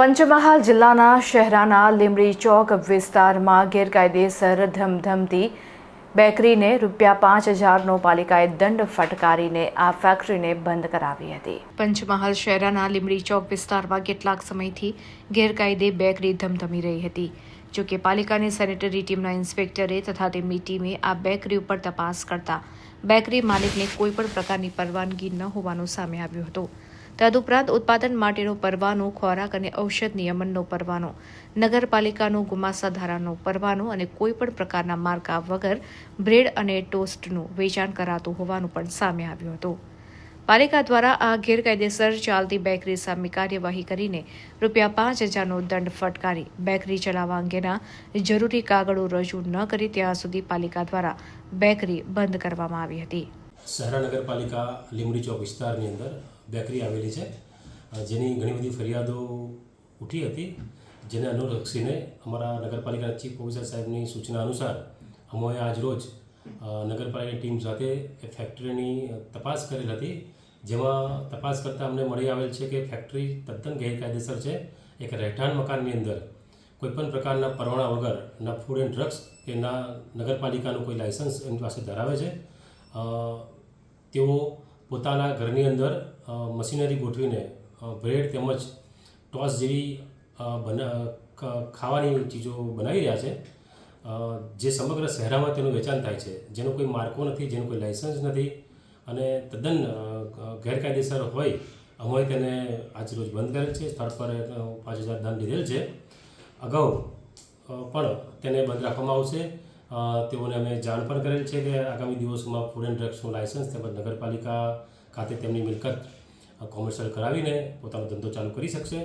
પંચમહાલ જિલ્લાના શહેરાના લીમડી ચોક વિસ્તારમાં ગેરકાયદેસર ધમધમતી બેકરીને રૂપિયા પાંચ હજારનો પાલિકાએ દંડ ફટકારીને આ ફેક્ટરીને બંધ કરાવી હતી. પંચમહાલ શહેરાના લીમડી ચોક વિસ્તારમાં કેટલાક સમયથી ગેરકાયદે બેકરી ધમધમી રહી હતી. જોકે પાલિકાની સેનેટરી ટીમના ઇન્સ્પેક્ટરે તથા તેમની ટીમે આ બેકરી ઉપર તપાસ કરતા બેકરી માલિકને કોઈપણ પ્રકારની પરવાનગી ન હોવાનું સામે આવ્યું હતું. તદુપરાંત ઉત્પાદન માટેનો પરવાનો, ખોરાક અને ઔષધ નિયમનનો પરવાનો, નગરપાલિકાનો ગુમાસા ધારાનો પરવાનો અને કોઈપણ પ્રકારના માર્કા વગર બ્રેડ અને ટોસ્ટનું વેચાણ કરાતું હોવાનું પણ સામે આવ્યું હતું. પાલિકા દ્વારા આ ગેરકાયદેસર ચાલતી બેકરી સામે કાર્યવાહી કરીને રૂપિયા પાંચ હજારનો દંડ ફટકારી બેકરી ચલાવવા અંગેના જરૂરી કાગળો રજૂ ન કરી ત્યાં સુધી પાલિકા દ્વારા બેકરી બંધ કરવામાં આવી હતી. શહેરા નગરપાલિકા લીમડી ચોક વિસ્તારની અંદર બેકરી આવેલી છે. જેની ઘણી બધી ફરિયાદો ઉઠી હતી, જેને અનુલક્ષીને અમારા નગરપાલિકાના ચીફ ઓફિસર સાહેબની સૂચના અનુસાર અમોએ આજરોજ નગરપાલિકાની ટીમ સાથે ફેક્ટરીની તપાસ કરેલ હતી. જેમાં તપાસ કરતાં અમને મળી આવેલ છે કે ફેક્ટરી તદ્દન ગેરકાયદેસર છે. એક રહેઠાણ મકાનની અંદર કોઈપણ પ્રકારના પરવાના વગર ના ફૂડ એન્ડ ડ્રગ્સ કે ના નગરપાલિકાનું કોઈ લાયસન્સ એમની પાસે ધરાવે છે. તેઓ પોતાના ઘરની અંદર મશીનરી ગોઠવીને બ્રેડ તેમજ ટોસ જેવી બના ખાવાની ચીજો બનાવી રહ્યા છે. જે સમગ્ર શહેરામાં તેનું વેચાણ થાય છે. જેનો કોઈ માર્કો નથી, જેનું કોઈ લાઇસન્સ નથી અને તદ્દન ગેરકાયદેસર હોય અમોએ તેને આજરોજ બંધ કરેલ છે. સ્થળ પર પાંચ હજાર દંડ લીધેલ છે. અગાઉ પણ તેને બંધ રાખવામાં આવશે. તેઓને અમે જાણ પણ કરેલ છે કે આગામી દિવસોમાં ફૂડ એન્ડ ડ્રગ્સનું લાયસન્સ તેમજ નગરપાલિકા ખાતે તેમની મિલકત કોમર્શિયલ કરાવીને પોતાનો ધંધો ચાલુ કરી શકશે.